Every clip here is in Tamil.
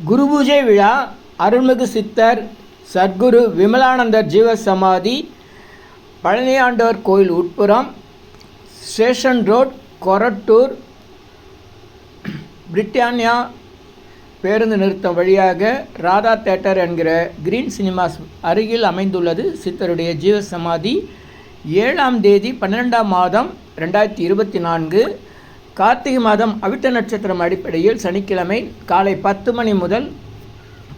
குரு பூஜை விழா அருள்மிகு சித்தர் சத்குரு விமலானந்தர் ஜீவ சமாதி பழனியாண்டவர் கோயில் உட்புறம் ஸ்டேஷன் ரோட் கொரட்டூர் பிரிட்டானியா பேருந்து நிறுத்தம் வழியாக ராதா தேட்டர் என்கிற கிரீன் சினிமாஸ் அருகில் அமைந்துள்ளது சித்தருடைய ஜீவ சமாதி ஏழாம் தேதி பன்னிரெண்டாம் மாதம் ரெண்டாயிரத்தி இருபத்தி நான்கு கார்த்திகை மாதம் அவிட்ட நட்சத்திரம் அடிப்படையில் சனிக்கிழமை காலை பத்து மணி முதல்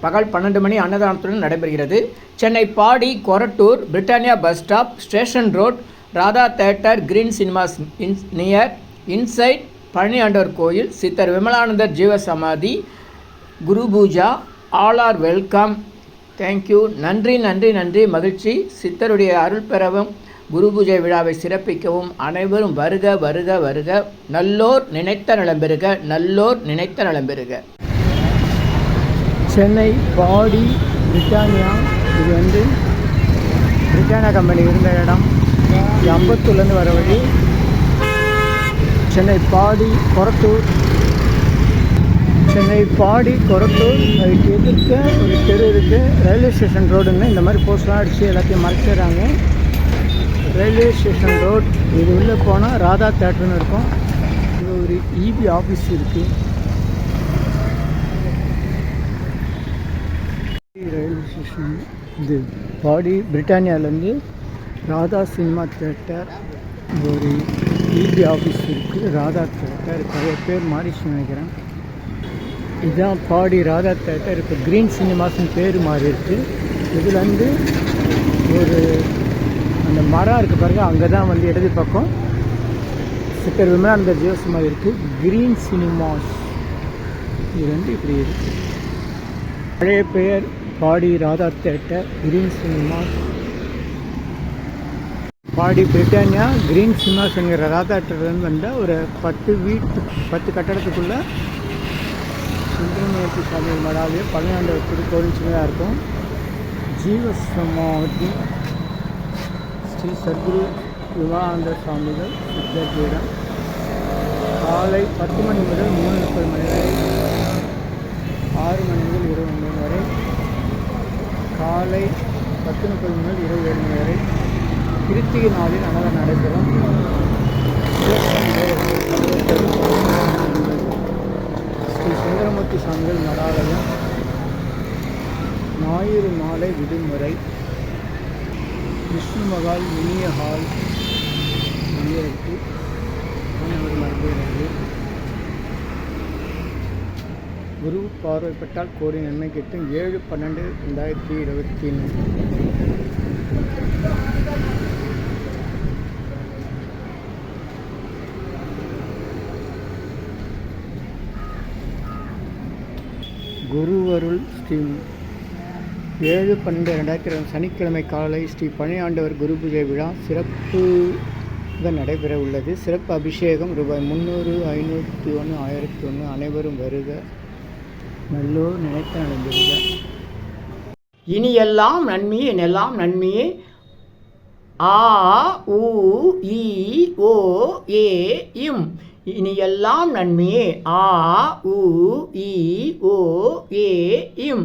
பகல் பன்னெண்டு மணி அன்னதானத்துடன் நடைபெறுகிறது. Chennai Padi Korattur Britannia bus stop station road Radha theatre Green Cinemas in near inside Palani Andavar கோயில் சித்தர் விமலானந்தர் ஜீவ சமாதி குரு Pooja all are welcome. Thank you. நன்றி நன்றி நன்றி. மகிழ்ச்சி. சித்தருடைய அருள் பெறவும். குரு பூஜை விழாவை சிறப்பிக்கவும் அனைவரும் வருக வருக வருக. நல்லோர் நினைத்த நலம் பெறுக நல்லோர் நினைத்த நலம் பெறுக. சென்னை பாடி பிரிட்டானியா இது வந்து பிரிட்டானியா கம்பெனி இருந்த இடம். அம்பத்தூர்லேருந்து வர வழி. சென்னை பாடி கொரத்தூர். சென்னை பாடி கொரத்தூர். அதுக்கு எதிர்க்க ஒரு தெரு இருக்குது ரயில்வே ஸ்டேஷன் ரோடுன்னு இந்த மாதிரி போஸ்ட்லாம் அடித்து எல்லாத்தையும் மறைச்சிடுறாங்க. ரயில்வே ஸ்டேஷன் ரோட் இது உள்ளே போனால் ராதா தேட்டர்னு இருக்கும். இது ஒரு இபி ஆஃபீஸ் இருக்குது ரயில்வே ஸ்டேஷன். இது பாடி பிரிட்டானியாவிலேருந்து ராதா சினிமா தேட்டர் இது ஒரு இபி ஆஃபீஸ் இருக்குது ராதா தேட்டர் பழைய பேர் மாறிச்சு நினைக்கிறேன். இதுதான் பாடி ராதா தேட்டர் இப்போ க்ரீன் சினிமாஸ்னு பேர் மாறி இருக்குது இதுலேருந்து ஒரு அந்த மரம் இருக்குது பாருங்க அங்கே தான் வந்து இடது பக்கம். சித்தர் விமலானந்தர் ஜீவசமாக இருக்குது க்ரீன் சினிமாஸ் இது வந்து இப்படி இருக்குது பழைய பெயர் Padi Radha theatre Green Cinemas Padi Britannia Green Cinemas என்கிற ராதா தேட்டர்லேருந்து வந்தால் ஒரு பத்து வீட்டு பத்து கட்டடத்துக்குள்ளே சுந்தரமூர்த்தி சாமி மடாவே பழனியாண்டவர் திருக்கோவில் சின்னதாக இருக்கும். ஜீவ ஸ்ரீ சத்குரு விவானந்த சுவாமிகள் சித்தர் பீடம் காலை பத்து மணி முதல் மூணு முப்பது மணி வரை ஆறு மணி முதல் இருபது மணி வரை காலை பத்து முப்பது முதல் இருபது ஏழு மணி வரை கிருத்திகை நாளில் அன்னதானம் நடைபெறும். ஸ்ரீ சுந்தரமூர்த்தி சுவாமிகள் மடாலயம் ஞாயிறு மாலை விடுமுறை. விஷ்ணு மகால் இனிய ஹால் மணியருக்கு மாணவர் மரபுகிறது குரு பார்வைப்பட்டால் கோடி நன்மை கிட்டும். ஏழு பன்னெண்டு ரெண்டாயிரத்தி இருபத்தி குருவருள் ஸ்ரீ ஏழு பன்னெண்டு ரெண்டாயிரத்தி இருபது சனிக்கிழமை காலை ஸ்ரீ பழனியாண்டவர் குரு பூஜை விழா சிறப்பு நடைபெற உள்ளது சிறப்பு அபிஷேகம் ரூபாய் முந்நூறு ஐநூற்றி ஒன்று ஆயிரத்தி ஒன்று. அனைவரும் வருக. நல்லோர் நினைத்த நடந்திருக்க இனி எல்லாம் நன்மையே எல்லாம் நன்மையே. ஆ உ இ ஓ ஏ இம். இனி எல்லாம் நன்மையே. ஆ உ இ ஓ ஏ இம்.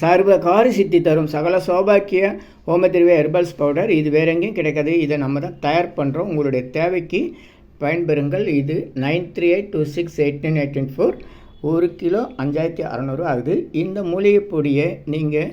சர்வ காரி சித்தி தரும் சகல சௌபாக்கிய ஹோமதிர்வே ஹெர்பல்ஸ் பவுடர் இது வேற எங்கேயும் கிடைக்காது. இதை நம்ம தான் தயார் பண்ணுறோம் உங்களுடைய தேவைக்கு பயன்பெறுங்கள். இது nine three eight two six eight nine eight four ஒரு கிலோ அஞ்சாயிரத்தி அறநூறு ஆகுது இந்த மூலிகை பொடியை நீங்கள்